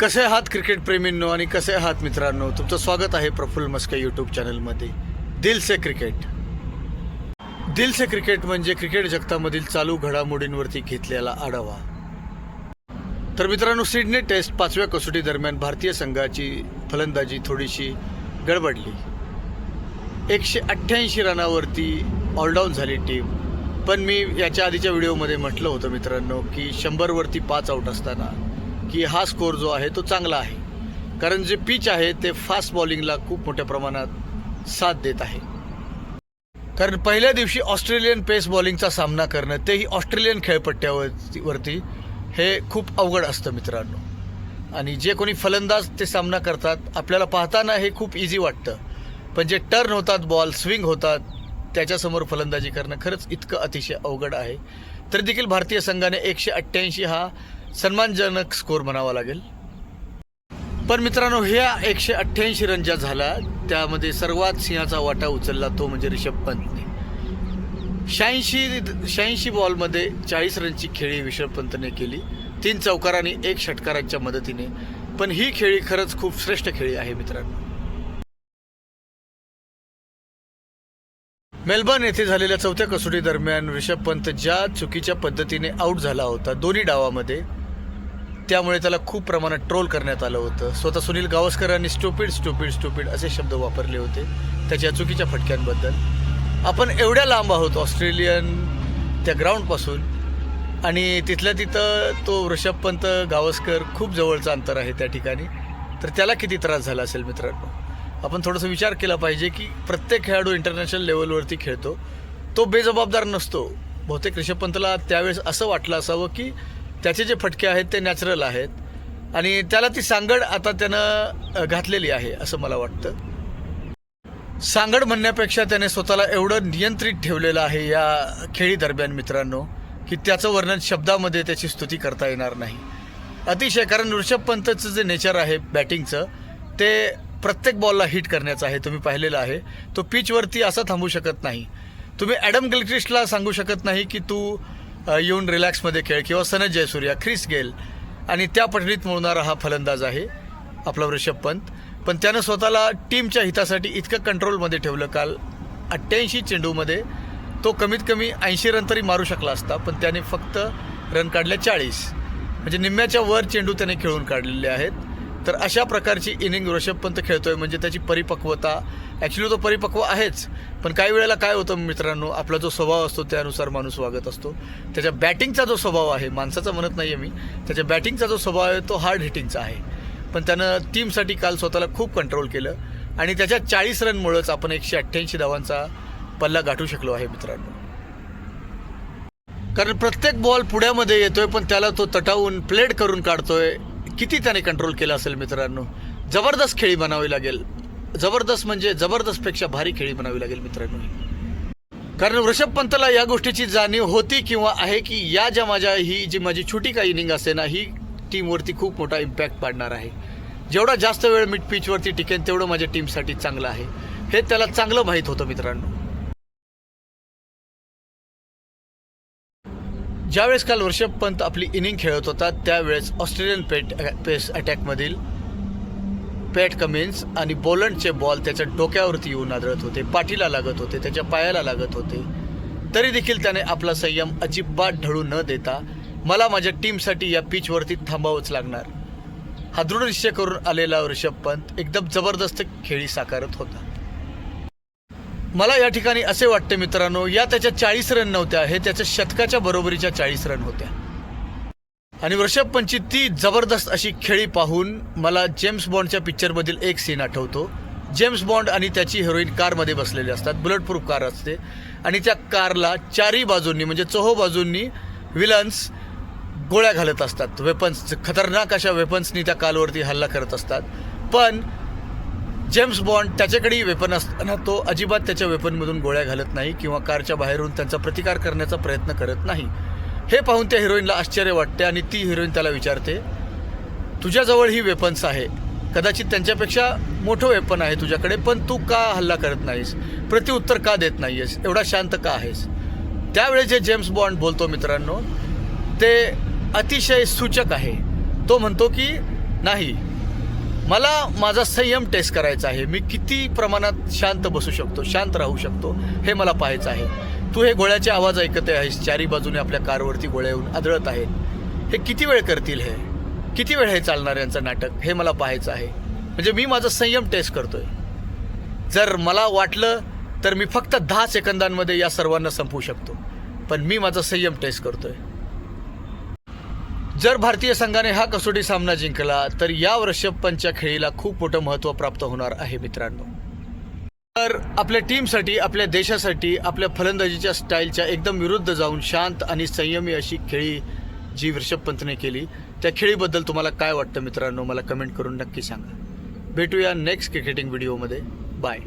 कसे आहात क्रिकेट प्रेमींनो आणि कसे आहात मित्रांनो? तुमचं स्वागत आहे प्रफुल्ल मस्के यूट्यूब चॅनलमध्ये दिल से क्रिकेट. दिल से क्रिकेट म्हणजे क्रिकेट जगतामधील चालू घडामोडींवरती घेतलेला आढावा. तर मित्रांनो सिडनी टेस्ट पाचव्या कसोटी दरम्यान भारतीय संघाची फलंदाजी थोडीशी गडबडली. एकशे अठ्ठ्याऐंशी रनावरती ऑलडाऊन झाली टीम पण मी याच्या आधीच्या व्हिडिओमध्ये म्हटलं होतं मित्रांनो की शंभरवरती पाच आऊट असताना की हा स्कोअर जो आहे तो चांगला आहे. कारण जे पिच आहे ते फास्ट बॉलिंगला खूप मोठ्या प्रमाणात साथ देत आहे. कारण पहिल्या दिवशी ऑस्ट्रेलियन पेस बॉलिंगचा सामना करणं तेही ऑस्ट्रेलियन खेळपट्ट्यावरती वरती हे खूप अवघड असतं मित्रांनो. आणि जे कोणी फलंदाज ते सामना करतात आपल्याला पाहताना हे खूप इझी वाटतं. पण जे टर्न होतात बॉल स्विंग होतात त्याच्यासमोर फलंदाजी करणं खरंच इतकं अतिशय अवघड आहे. तरी देखील भारतीय संघाने एकशे अठ्ठ्याऐंशी हा सन्मानजनक स्कोअर म्हणावा लागेल. पण मित्रांनो ह्या एकशे अठ्ठ्याऐंशी रन ज्या झाला. त्यामध्ये सर्वात सिंहाचा वाटा उचलला तो म्हणजे रिषभ पंतने. शहाऐंशी शहाऐंशी बॉलमध्ये चाळीस रनची खेळी रिषभ पंतने केली. तीन चौकार आणि एक षटकारांच्या मदतीने. पण ही खेळी खरंच खूप श्रेष्ठ खेळी आहे मित्रांनो. मेलबर्न येथे झालेल्या चौथ्या कसोटी दरम्यान ऋषभ पंत ज्या चुकीच्या पद्धतीने आऊट झाला होता दोन्ही डावामध्ये त्यामुळे त्याला खूप प्रमाणात ट्रोल करण्यात आलं होतं. स्वतः सुनील गावस्करांनी स्टुपिड स्टुपिड स्टुपिड असे शब्द वापरले होते त्याच्या चुकीच्या फटक्यांबद्दल. आपण एवढ्या लांब आहोत ऑस्ट्रेलियन त्या ग्राउंडपासून आणि तिथल्या तिथं तो ऋषभ पंत गावस्कर खूप जवळचं अंतर आहे त्या ठिकाणी. तर त्याला किती त्रास झाला असेल मित्रांनो? आपण थोडंसं विचार केला पाहिजे की प्रत्येक खेळाडू इंटरनॅशनल लेवलवरती खेळतो. तो बेजबाबदार नसतो. बहुतेक ऋषभ पंतला त्यावेळेस असं वाटलं असावं की त्याचे जे फटके आहेत ते नॅचरल आहेत. आणि त्याला ती सांगड आता त्यानं घातलेली आहे असं मला वाटतं. सांगड म्हणण्यापेक्षा त्याने स्वतःला एवढं नियंत्रित ठेवलेलं आहे या खेळी दरम्यान मित्रांनो की त्याचं वर्णन शब्दामध्ये त्याची स्तुती करता येणार नाही. अतिशय कारण ऋषभ पंतचं जे नेचर आहे बॅटिंगचं ते प्रत्येक बॉलला हिट करण्याचं आहे तुम्ही पाहिलेलं आहे. तो पिचवरती असा थांबू शकत नाही. तुम्ही ॲडम गिलक्रिस्टला सांगू शकत नाही की तू येऊन रिलॅक्समध्ये खेळ किंवा सनज जयसूर्या ख्रिस गेल आणि त्या पटणीत मिळणारा हा फलंदाज आहे आपला ऋषभ पंत. पण त्यानं स्वतःला टीमच्या हितासाठी इतकं कंट्रोलमध्ये ठेवलं काल अठ्ठ्याऐंशी चेंडूमध्ये. तो कमीत कमी ऐंशी रन तरी मारू शकला असता पण त्याने फक्त रन काढले चाळीस. म्हणजे निम्म्याच्या वर चेंडू त्याने खेळून काढलेले आहेत. तर अशा प्रकारची इनिंग ऋषभ पंत खेळतोय म्हणजे त्याची परिपक्वता ॲक्च्युली तो परिपक्व आहेच. पण काही वेळेला काय होतं मित्रांनो आपला जो स्वभाव असतो त्यानुसार माणूस वागत असतो. त्याच्या बॅटिंगचा जो स्वभाव आहे माणसाचा म्हणत नाही आहे मी त्याच्या बॅटिंगचा जो स्वभाव आहे तो हार्ड हिटिंगचा आहे. पण त्यानं टीमसाठी काल स्वतःला खूप कंट्रोल केलं आणि त्याच्या चाळीस रनमुळंच आपण एकशे अठ्ठ्याऐंशी धावांचा पल्ला गाठू शकलो आहे मित्रांनो. कारण प्रत्येक बॉल पुण्यामध्ये येतोय पण त्याला तो तटावून प्लेड करून काढतोय. किती त्याने कंट्रोल केला असेल मित्रांनो? जबरदस्त खेळी बनावी लागेल. जबरदस्त म्हणजे जबरदस्तपेक्षा भारी खेळी बनावी लागेल मित्रांनो कारण ऋषभ पंतला या गोष्टीची जाणीव होती किंवा आहे की या ज्या माझ्या ही जी माझी छोटी काही इनिंग असते ना ही टीमवरती खूप मोठा इम्पॅक्ट पाडणार आहे. जेवढा जास्त वेळ मिड पिचवरती टिकेन तेवढं माझ्या टीमसाठी चांगलं आहे. हे त्याला चांगलं माहीत होतं मित्रांनो. ज्यावेळेस काल वर्षभ पंत आपली इनिंग खेळत होता त्यावेळेस ऑस्ट्रेलियन पेट पेस अटॅकमधील पॅट कमिन्स आणि बोलंडचे बॉल त्याच्या डोक्यावरती येऊन आदळत होते पाठीला लागत होते त्याच्या पायाला लागत होते. तरी देखील त्याने आपला संयम अजिबात ढळू न देता मला माझ्या टीमसाठी या पिचवरती थांबावंच लागणार. हा दृढ निश्चय करून आलेला ऋषभ पंत एकदम जबरदस्त खेळी साकारत होता. मला या ठिकाणी असे वाटते मित्रांनो या त्याच्या चाळीस रन नव्हत्या हे त्याच्या शतकाच्या बरोबरीच्या चाळीस रन होत्या. आणि वृषभ पंची ती जबरदस्त अशी खेळी पाहून मला जेम्स बॉन्डच्या पिक्चरमधील एक सीन आठवतो. जेम्स बॉन्ड आणि त्याची हिरोईन कारमध्ये बसलेली असतात बुलेट प्रूफ कार असते. आणि त्या कारला चारही बाजूंनी म्हणजे चोहो बाजूंनी विलन्स गोळ्या घालत असतात. वेपन्स खतरनाक अशा वेपन्सनी त्या कारवरती हल्ला करत असतात. पण जेम्स बॉन्ड त्याच्याकडेही वेपन असताना तो अजिबात त्याच्या वेपनमधून गोळ्या घालत नाही किंवा कारच्या बाहेरून त्यांचा प्रतिकार करण्याचा प्रयत्न करत नाही. हे पाहून त्या हिरोईनला आश्चर्य वाटते आणि ती हिरोईन त्याला विचारते तुझ्याजवळ ही वेपन्स आहे. कदाचित त्यांच्यापेक्षा मोठं वेपन आहे तुझ्याकडे पण तू का हल्ला करत नाहीस? प्रतिउत्तर का देत नाहीयेस? एवढा शांत का आहेस? त्यावेळेस जे जेम्स बॉन्ड बोलतो मित्रांनो ते अतिशय सूचक आहे. तो म्हणतो की नाही मला माझा संयम टेस्ट करायचा आहे. मी किती प्रमाणात शांत बसू शकतो शांत राहू शकतो हे मला पाहायचं आहे. तू हे गोळ्याचे आवाज ऐकत आहेस चारी बाजूने आपल्या कारवरती गोळ्या येऊन आदळत आहेत. हे किती वेळ करतील हे? किती वेळ हे चालणार यांचं नाटक? हे मला पाहायचं आहे. म्हणजे मी माझा संयम टेस्ट करतोय. जर मला वाटलं तर मी फक्त दहा सेकंदांमध्ये या सर्वांना संपवू शकतो. पण मी माझा संयम टेस्ट करतोय. जर भारतीय संघाने हा कसोटी सामना जिंकला तर या ऋषभ खेळीला खूप मोठं महत्त्व प्राप्त होणार आहे मित्रांनो. तर आपल्या टीमसाठी आपल्या देशासाठी आपल्या फलंदाजीच्या स्टाईलच्या एकदम विरुद्ध जाऊन शांत आणि संयमी अशी खेळी जी ऋषभ पंतने केली त्या खेळीबद्दल तुम्हाला काय वाटतं मित्रांनो? मला कमेंट करून नक्की सांगा. भेटूया नेक्स्ट क्रिकेटिंग व्हिडिओमध्ये बाय